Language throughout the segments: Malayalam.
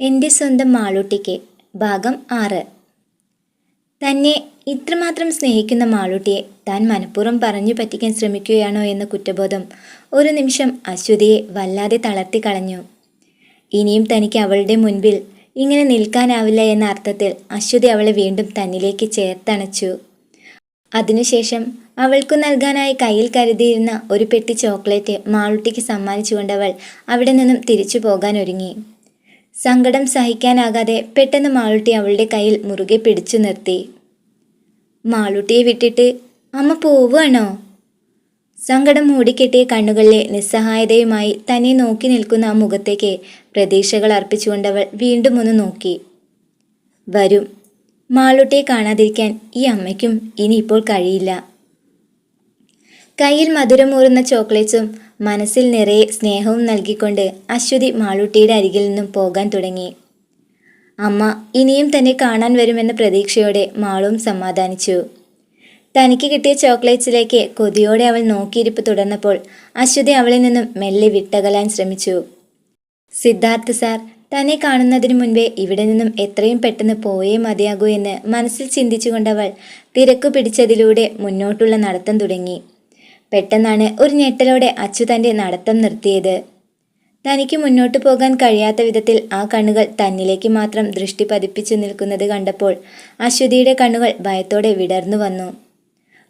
എന്റെ സ്വന്തം മാളൂട്ടിക്ക് ഭാഗം ആറ്. തന്നെ ഇത്രമാത്രം സ്നേഹിക്കുന്ന മാളൂട്ടിയെ താൻ മനഃപൂർവം പറഞ്ഞു പറ്റിക്കാൻ ശ്രമിക്കുകയാണോ എന്ന കുറ്റബോധം ഒരു നിമിഷം അശ്വതിയെ വല്ലാതെ തളർത്തി കളഞ്ഞു. ഇനിയും തനിക്ക് അവളുടെ മുൻപിൽ ഇങ്ങനെ നിൽക്കാനാവില്ല എന്ന അർത്ഥത്തിൽ അശ്വതി അവളെ വീണ്ടും തന്നിലേക്ക് ചേർത്തണച്ചു. അതിനുശേഷം അവൾക്കു നൽകാനായി കയ്യിൽ കരുതിയിരുന്ന ഒരു പെട്ടി ചോക്ലേറ്റ് മാളൂട്ടിക്ക് സമ്മാനിച്ചുകൊണ്ടവൾ അവിടെ നിന്നും തിരിച്ചു പോകാൻ ഒരുങ്ങി സങ്കടം സഹിക്കാനാകാതെ പെട്ടെന്ന് മാളുട്ടി അവളുടെ കയ്യിൽ മുറുകെ പിടിച്ചു നിർത്തി. മാളുട്ടിയെ വിട്ടിട്ട് അമ്മ പോവുകയാണോ? സങ്കടം മൂടിക്കെട്ടിയ കണ്ണുകളിലെ നിസ്സഹായതയുമായി തന്നെ നോക്കി നിൽക്കുന്ന ആ മുഖത്തേക്ക് പ്രതീക്ഷകൾ അർപ്പിച്ചുകൊണ്ടവൾ വീണ്ടും ഒന്ന് നോക്കി. വരും. മാളുട്ടിയെ കാണാതിരിക്കാൻ ഈ അമ്മയ്ക്കും ഇനിയിപ്പോൾ കഴിയില്ല. കയ്യിൽ മധുരമൂറുന്ന ചോക്ലേറ്റ്സും മനസ്സിൽ നിറയെ സ്നേഹവും നൽകിക്കൊണ്ട് അശ്വതി മാളൂട്ടിയുടെ അരികിൽ നിന്നും പോകാൻ തുടങ്ങി. അമ്മ ഇനിയും തന്നെ കാണാൻ വരുമെന്ന പ്രതീക്ഷയോടെ മാളും സമാധാനിച്ചു. തനിക്ക് കിട്ടിയ ചോക്ലേറ്റ്സിലേക്ക് കൊതിയോടെ അവൾ നോക്കിയിരിപ്പ് തുടർന്നപ്പോൾ അശ്വതി അവളിൽ നിന്നും മെല്ലെ വിട്ടകലാൻ ശ്രമിച്ചു. സിദ്ധാർത്ഥ് സാർ തന്നെ കാണുന്നതിന് മുൻപേ ഇവിടെ നിന്നും എത്രയും പെട്ടെന്ന് പോയേ മതിയാകൂ എന്ന് മനസ്സിൽ ചിന്തിച്ചുകൊണ്ടവൾ തിരക്കു പിടിച്ചതിലൂടെ മുന്നോട്ടുള്ള നടത്തം തുടങ്ങി. പെട്ടെന്നാണ് ഒരു ഞെട്ടലോടെ അച്ചു തന്റെ നടത്തം നിർത്തിയത്. തനിക്ക് മുന്നോട്ട് പോകാൻ കഴിയാത്ത വിധത്തിൽ ആ കണ്ണുകൾ തന്നിലേക്ക് മാത്രം ദൃഷ്ടി പതിപ്പിച്ചു നിൽക്കുന്നത് കണ്ടപ്പോൾ അശ്വതിയുടെ കണ്ണുകൾ ഭയത്തോടെ വിടർന്നു വന്നു.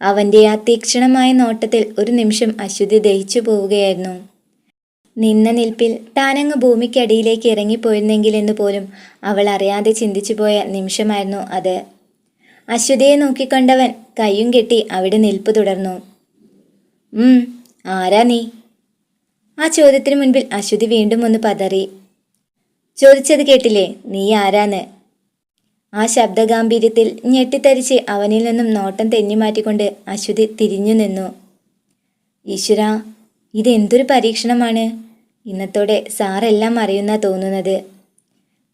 അവന്റെ ആ തീക്ഷണമായ നോട്ടത്തിൽ ഒരു നിമിഷം അശ്വതി ദഹിച്ചു പോവുകയായിരുന്നു. നിന്ന നിൽപ്പിൽ താനങ്ങ് ഭൂമിക്കടിയിലേക്ക് ഇറങ്ങിപ്പോയിരുന്നെങ്കിലെന്ന് പോലും അവൾ അറിയാതെ ചിന്തിച്ചു പോയ നിമിഷമായിരുന്നു അത്. അശ്വതിയെ നോക്കിക്കണ്ടവൻ കയ്യും കെട്ടി അവിടെ നിൽപ്പ് തുടർന്നു. ആരാ നീ? ആ ചോദ്യത്തിന് മുൻപിൽ അശ്വതി വീണ്ടും ഒന്ന് പതറി. ചോദിച്ചത് കേട്ടില്ലേ നീ ആരാന്ന്? ആ ശബ്ദഗാംഭീര്യത്തിൽ ഞെട്ടിത്തരിച്ച് അവനിൽ നിന്നും നോട്ടം തെന്നിമാറ്റിക്കൊണ്ട് അശ്വതി തിരിഞ്ഞു നിന്നു. ഈശ്വര ഇതെന്തൊരു പരീക്ഷണമാണ്? ഇന്നത്തോടെ സാറെല്ലാം അറിയുന്ന തോന്നുന്നത്.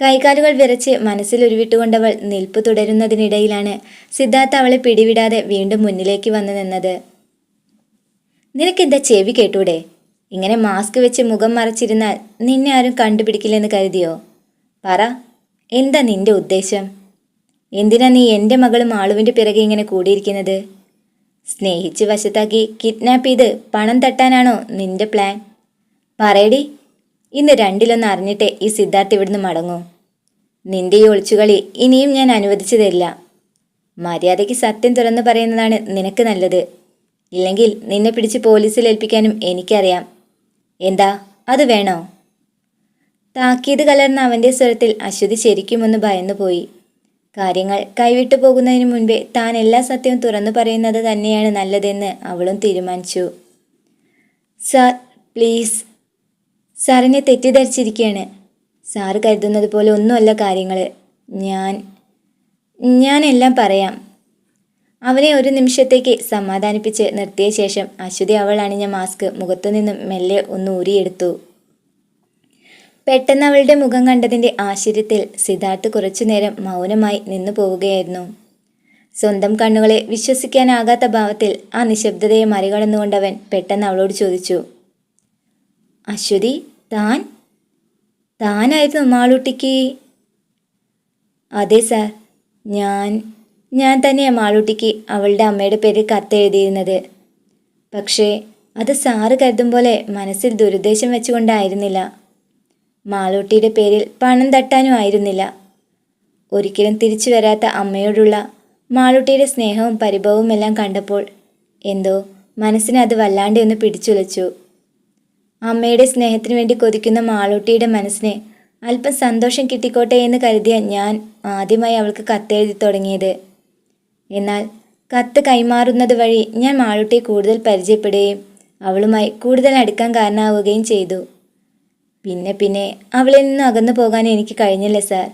കൈകാലുകൾ വിറച്ച് മനസ്സിൽ ഉരുവിട്ടുകൊണ്ടവൾ നിൽപ്പ് തുടരുന്നതിനിടയിലാണ് സിദ്ധാർത്ഥ അവളെ പിടിവിടാതെ വീണ്ടും മുന്നിലേക്ക് വന്നു നിന്നത്. നിനക്കെന്താ ചെവി കേട്ടൂടെ? ഇങ്ങനെ മാസ്ക് വെച്ച് മുഖം മറച്ചിരുന്നാൽ നിന്നെ ആരും കണ്ടുപിടിക്കില്ലെന്ന് കരുതിയോ? പറ എന്താ നിന്റെ ഉദ്ദേശം? എന്തിനാ നീ എന്റെ മകളും ആളുവിന്റെ പിറകെ ഇങ്ങനെ കൂടിയിരിക്കുന്നത്? സ്നേഹിച്ച് വശത്താക്കി കിഡ്നാപ്പ് ചെയ്ത് പണം തട്ടാനാണോ നിന്റെ പ്ലാൻ പറയടി ഇന്ന് രണ്ടിലൊന്ന് അറിഞ്ഞിട്ടേ ഈ സിദ്ധാർത്ഥ് ഇവിടുന്ന് മടങ്ങൂ. നിന്റെ ഈ ഒളിച്ചുകളി ഇനിയും ഞാൻ അനുവദിച്ചതല്ല മര്യാദയ്ക്ക് സത്യം തുറന്നു പറയുന്നതാണ് നിനക്ക് നല്ലത്. ഇല്ലെങ്കിൽ നിന്നെ പിടിച്ച് പോലീസിൽ ഏൽപ്പിക്കാനും എനിക്കറിയാം. എന്താ? അത് വേണോ? താക്കീത് കലർന്ന അവന്റെ സ്വരത്തിൽ അശ്വതി ശരിക്കുമൊന്ന് ഭയന്നുപോയി കാര്യങ്ങൾ കൈവിട്ടു പോകുന്നതിന് മുൻപേ താൻ എല്ലാ സത്യവും തുറന്നു പറയുന്നത് തന്നെയാണ് നല്ലതെന്ന് അവളും തീരുമാനിച്ചു. Sir please. സാറിനെ തെറ്റിദ്ധരിച്ചിരിക്കുകയാണ് സാറ് കരുതുന്നത് പോലെ ഒന്നുമല്ല കാര്യങ്ങൾ ഞാൻ ഞാൻ എല്ലാം പറയാം. അവനെ ഒരു നിമിഷത്തേക്ക് സമാധാനിപ്പിച്ച് നിർത്തിയ ശേഷം അശ്വതി അവൾ അണിഞ്ഞ മാസ്ക് മുഖത്തു നിന്നും മെല്ലെ ഒന്ന് ഊരിയെടുത്തു. പെട്ടെന്ന് അവളുടെ മുഖം കണ്ടതിന്റെ ആശ്ചര്യത്തിൽ സിദ്ധാർത്ഥ് കുറച്ചുനേരം മൗനമായി നിന്നു പോവുകയായിരുന്നു. സ്വന്തം കണ്ണുകളെ വിശ്വസിക്കാനാകാത്ത ഭാവത്തിൽ ആ നിശബ്ദതയെ മറികടന്നുകൊണ്ടവൻ പെട്ടെന്ന് അവളോട് ചോദിച്ചു അശ്വതി താൻ? താനായിരുന്നു മാളൂട്ടിക്ക് അതെ സാർ. ഞാൻ ഞാൻ തന്നെയാണ് മാളൂട്ടിക്ക് അവളുടെ അമ്മയുടെ പേര് കത്തെഴുതിയിരുന്നത് പക്ഷേ അത് സാറ് കരുതും പോലെ മനസ്സിൽ ദുരുദ്ദേശം വെച്ചുകൊണ്ടായിരുന്നില്ല. മാളൂട്ടിയുടെ പേരിൽ പണം തട്ടാനും ആയിരുന്നില്ല. ഒരിക്കലും തിരിച്ചു വരാത്ത അമ്മയോടുള്ള മാളൂട്ടിയുടെ സ്നേഹവും പരിഭവവും എല്ലാം കണ്ടപ്പോൾ എന്തോ മനസ്സിനെ അത് വല്ലാണ്ട് ഒന്ന് പിടിച്ചുലച്ചു. അമ്മയുടെ സ്നേഹത്തിന് വേണ്ടി കൊതിക്കുന്ന മാളൂട്ടിയുടെ മനസ്സിന് അല്പം സന്തോഷം കിട്ടിക്കോട്ടെ എന്ന് കരുതിയ ഞാൻ ആദ്യമായി അവൾക്ക് കത്തെഴുതി തുടങ്ങിയത്. എന്നാൽ കത്ത് കൈമാറുന്നത് വഴി ഞാൻ മാളൂട്ടിയെ കൂടുതൽ പരിചയപ്പെടുകയും അവളുമായി കൂടുതൽ അടുക്കാൻ കാരണമാവുകയും ചെയ്തു. പിന്നെ പിന്നെ അവളിൽ നിന്ന് അകന്നു പോകാൻ എനിക്ക് കഴിഞ്ഞില്ല സാർ.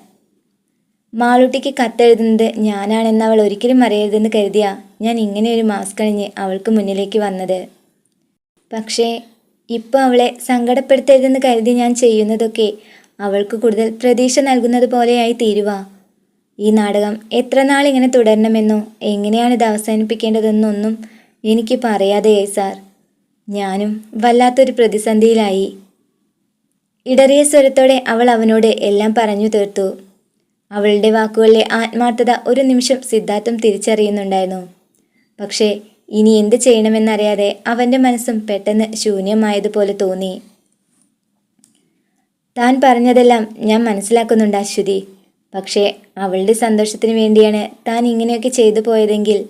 മാളൂട്ടിക്ക് കത്തെഴുതുന്നത് ഞാനാണെന്ന് അവൾ ഒരിക്കലും അറിയരുതെന്ന് കരുതിയ ഞാൻ ഇങ്ങനെ ഒരു മാസ്ക് കഴിഞ്ഞ് അവൾക്ക് മുന്നിലേക്ക് വന്നത്. പക്ഷേ ഇപ്പോൾ അവളെ സങ്കടപ്പെടുത്തരുതെന്ന് കരുതി ഞാൻ ചെയ്യുന്നതൊക്കെ അവൾക്ക് കൂടുതൽ പ്രതീക്ഷ നൽകുന്നത് പോലെയായി തീരുവാ. ഈ നാടകം എത്ര നാളിങ്ങനെ തുടരണമെന്നോ എങ്ങനെയാണ് ഇത് അവസാനിപ്പിക്കേണ്ടതെന്നൊന്നും എനിക്കിപ്പോൾ അറിയാതെയായി സാർ. ഞാനും വല്ലാത്തൊരു പ്രതിസന്ധിയിലായി. ഇടറിയ സ്വരത്തോടെ അവൾ അവനോട് എല്ലാം പറഞ്ഞു തീർത്തു. അവളുടെ വാക്കുകളിലെ ആത്മാർത്ഥത ഒരു നിമിഷം സിദ്ധാർത്ഥം തിരിച്ചറിയുന്നുണ്ടായിരുന്നു. പക്ഷേ ഇനി എന്ത് ചെയ്യണമെന്നറിയാതെ അവന്റെ മനസ്സും പെട്ടെന്ന് ശൂന്യമായതുപോലെ തോന്നി. താൻ പറഞ്ഞതെല്ലാം ഞാൻ മനസ്സിലാക്കുന്നുണ്ട് അശ്വതി. പക്ഷേ അവളുടെ സന്തോഷത്തിന് വേണ്ടിയാണ് താൻ ഇങ്ങനെയൊക്കെ ചെയ്തു പോയതെങ്കിൽ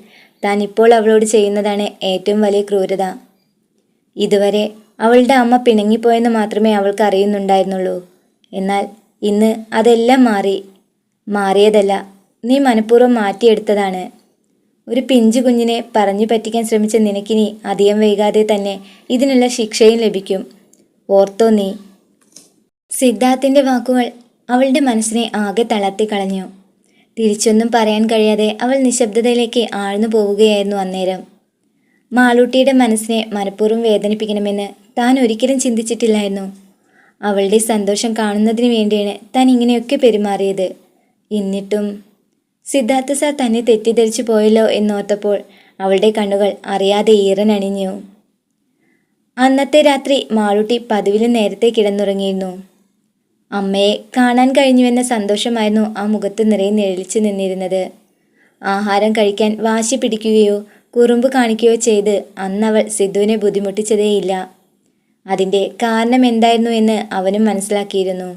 താൻ ഇപ്പോൾ അവളോട് ചെയ്യുന്നതാണ് ഏറ്റവും വലിയ ക്രൂരത. ഇതുവരെ അവളുടെ അമ്മ പിണങ്ങിപ്പോയെന്ന് മാത്രമേ അവൾക്ക് അറിയുന്നുണ്ടായിരുന്നുള്ളൂ. എന്നാൽ ഇന്ന് അതെല്ലാം മാറി. മാറിയതല്ല നീ മനഃപൂർവം മാറ്റിയെടുത്തതാണ്. ഒരു പിഞ്ചു കുഞ്ഞിനെ പറഞ്ഞു പറ്റിക്കാൻ ശ്രമിച്ച നിനക്കിനി അധികം വൈകാതെ തന്നെ ഇതിനുള്ള ശിക്ഷയും ലഭിക്കും. ഓർത്തോ നീ. സിദ്ധാർത്ഥിന്റെ വാക്കുകൾ അവളുടെ മനസ്സിനെ ആകെ തളർത്തി കളഞ്ഞു. തിരിച്ചൊന്നും പറയാൻ കഴിയാതെ അവൾ നിശബ്ദതയിലേക്ക് ആഴ്ന്നു പോവുകയായിരുന്നു അന്നേരം. മാളൂട്ടിയുടെ മനസ്സിനെ മനഃപൂർവം വേദനിപ്പിക്കണമെന്ന് താൻ ഒരിക്കലും ചിന്തിച്ചിട്ടില്ലായിരുന്നു. അവളുടെ സന്തോഷം കാണുന്നതിന് വേണ്ടിയാണ് താൻ ഇങ്ങനെയൊക്കെ പെരുമാറിയത്. എന്നിട്ടും സിദ്ധാർത്ഥ സാർ തന്നെ തെറ്റിദ്ധരിച്ചു പോയല്ലോ എന്നോർത്തപ്പോൾ അവളുടെ കണ്ണുകൾ അറിയാതെ ഈറനണിഞ്ഞു അന്നത്തെ രാത്രി മാളൂട്ടി പതിവിലും നേരത്തെ കിടന്നുറങ്ങിയിരുന്നു. അമ്മയെ കാണാൻ കഴിഞ്ഞുവെന്ന സന്തോഷമായിരുന്നു ആ മുഖത്ത് നിറയെ നിഴലിച്ചു നിന്നിരുന്നത്. ആഹാരം കഴിക്കാൻ വാശി പിടിക്കുകയോ കുറുമ്പ് കാണിക്കുകയോ ചെയ്ത് അന്നവൾ സിദ്ധുവിനെ ബുദ്ധിമുട്ടിച്ചതേയില്ല. അതിന്റെ കാരണം എന്തായിരുന്നു എന്ന് അവനും മനസ്സിലാക്കിയിരുന്നു.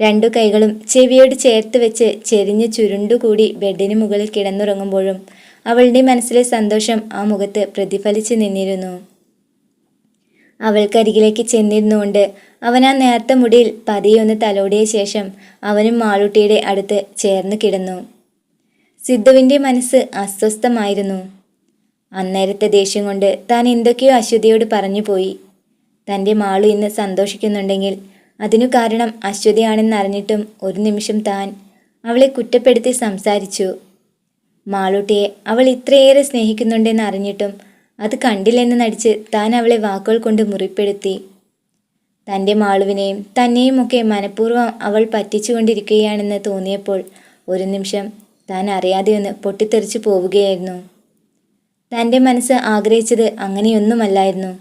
രണ്ടു കൈകളും ചെവിയോട് ചേർത്ത് വെച്ച് ചെരിഞ്ഞ് ചുരുണ്ടുകൂടി ബെഡിന് മുകളിൽ കിടന്നുറങ്ങുമ്പോഴും അവളുടെ മനസ്സിലെ സന്തോഷം ആ മുഖത്ത് പ്രതിഫലിച്ചു നിന്നിരുന്നു. അവൾക്കരികിലേക്ക് ചെന്നിരുന്നുകൊണ്ട് അവൻ ആ നേർത്ത മുടിയിൽ പതിയൊന്ന് തലോടിയ ശേഷം അവനും മാളൂട്ടിയുടെ അടുത്ത് ചേർന്ന് കിടന്നു. സിദ്ധുവിന്റെ മനസ്സ് അസ്വസ്ഥമായിരുന്നു. അന്നേരത്തെ ദേഷ്യം കൊണ്ട് താൻ എന്തൊക്കെയോ അശ്വതിയോട് പറഞ്ഞു പോയി. തന്റെ മാളു ഇന്ന് സന്തോഷിക്കുന്നുണ്ടെങ്കിൽ അതിനു കാരണം അശ്വതിയാണെന്നറിഞ്ഞിട്ടും ഒരു നിമിഷം താൻ അവളെ കുറ്റപ്പെടുത്തി സംസാരിച്ചു. മാളൂട്ടിയെ അവൾ ഇത്രയേറെ സ്നേഹിക്കുന്നുണ്ടെന്ന് അറിഞ്ഞിട്ടും അത് കണ്ടില്ലെന്ന് നടിച്ച് താൻ അവളെ വാക്കുകൾ കൊണ്ട് മുറിപ്പെടുത്തി. തന്റെ മാളുവിനെയും തന്നെയും ഒക്കെ മനഃപൂർവം അവൾ പറ്റിച്ചുകൊണ്ടിരിക്കുകയാണെന്ന് തോന്നിയപ്പോൾ ഒരു നിമിഷം താൻ അറിയാതെ ഒന്ന് പൊട്ടിത്തെറിച്ചു പോവുകയായിരുന്നു. തന്റെ മനസ്സ് ആഗ്രഹിച്ചത് അങ്ങനെയൊന്നുമല്ലായിരുന്നു.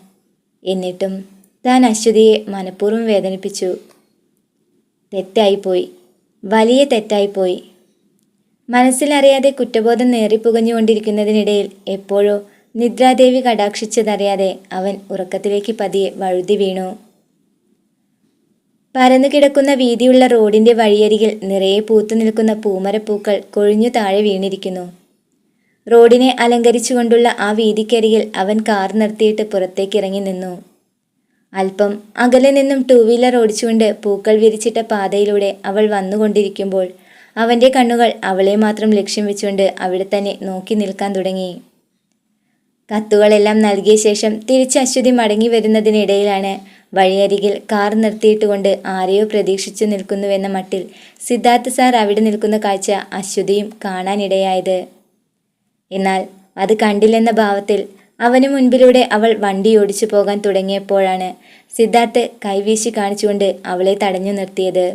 എന്നിട്ടും താൻ അശ്വതിയെ മനഃപൂർവം വേദനിപ്പിച്ചു. തെറ്റായിപ്പോയി. വലിയ തെറ്റായിപ്പോയി. മനസ്സിലറിയാതെ കുറ്റബോധം നേറിപ്പുകഞ്ഞുകൊണ്ടിരിക്കുന്നതിനിടയിൽ എപ്പോഴോ നിദ്രാദേവി കടാക്ഷിച്ചതറിയാതെ അവൻ ഉറക്കത്തിലേക്ക് പതിയെ വഴുതി വീണു. പരന്നു കിടക്കുന്ന വീതിയുള്ള റോഡിന്റെ വഴിയരികിൽ നിറയെ പൂത്തു നിൽക്കുന്ന പൂമരപ്പൂക്കൾ കൊഴിഞ്ഞു താഴെ വീണിരിക്കുന്നു. റോഡിനെ അലങ്കരിച്ചുകൊണ്ടുള്ള ആ വീതിക്കരികിൽ അവൻ കാർ നിർത്തിയിട്ട് പുറത്തേക്ക് ഇറങ്ങി നിന്നു. അല്പം അകലെ നിന്നും ടൂ വീലർ ഓടിച്ചുകൊണ്ട് പൂക്കൾ വിരിച്ചിട്ട പാതയിലൂടെ അവൾ വന്നുകൊണ്ടിരിക്കുമ്പോൾ അവന്റെ കണ്ണുകൾ അവളെ മാത്രം ലക്ഷ്യം വെച്ചുകൊണ്ട് അവിടെ തന്നെ നോക്കി നിൽക്കാൻ തുടങ്ങി. കത്തുകളെല്ലാം നൽകിയ ശേഷം തിരിച്ച് അശ്വതി മടങ്ങി വരുന്നതിനിടയിലാണ്. വഴിയരികിൽ കാർ നിർത്തിയിട്ടുകൊണ്ട് ആരെയോ പ്രതീക്ഷിച്ചു നിൽക്കുന്നുവെന്ന മട്ടിൽ സിദ്ധാർത്ഥ സാർ അവിടെ നിൽക്കുന്ന കാഴ്ച അശ്വതിയും കാണാനിടയായത്. എന്നാൽ അത് കണ്ടില്ലെന്ന ഭാവത്തിൽ അവന് മുൻപിലൂടെ അവൾ വണ്ടി ഓടിച്ചു പോകാൻ തുടങ്ങിയപ്പോഴാണ് സിദ്ധാർത്ഥ് കൈവീശി കാണിച്ചുകൊണ്ട് അവളെ തടഞ്ഞു നിർത്തിയത്.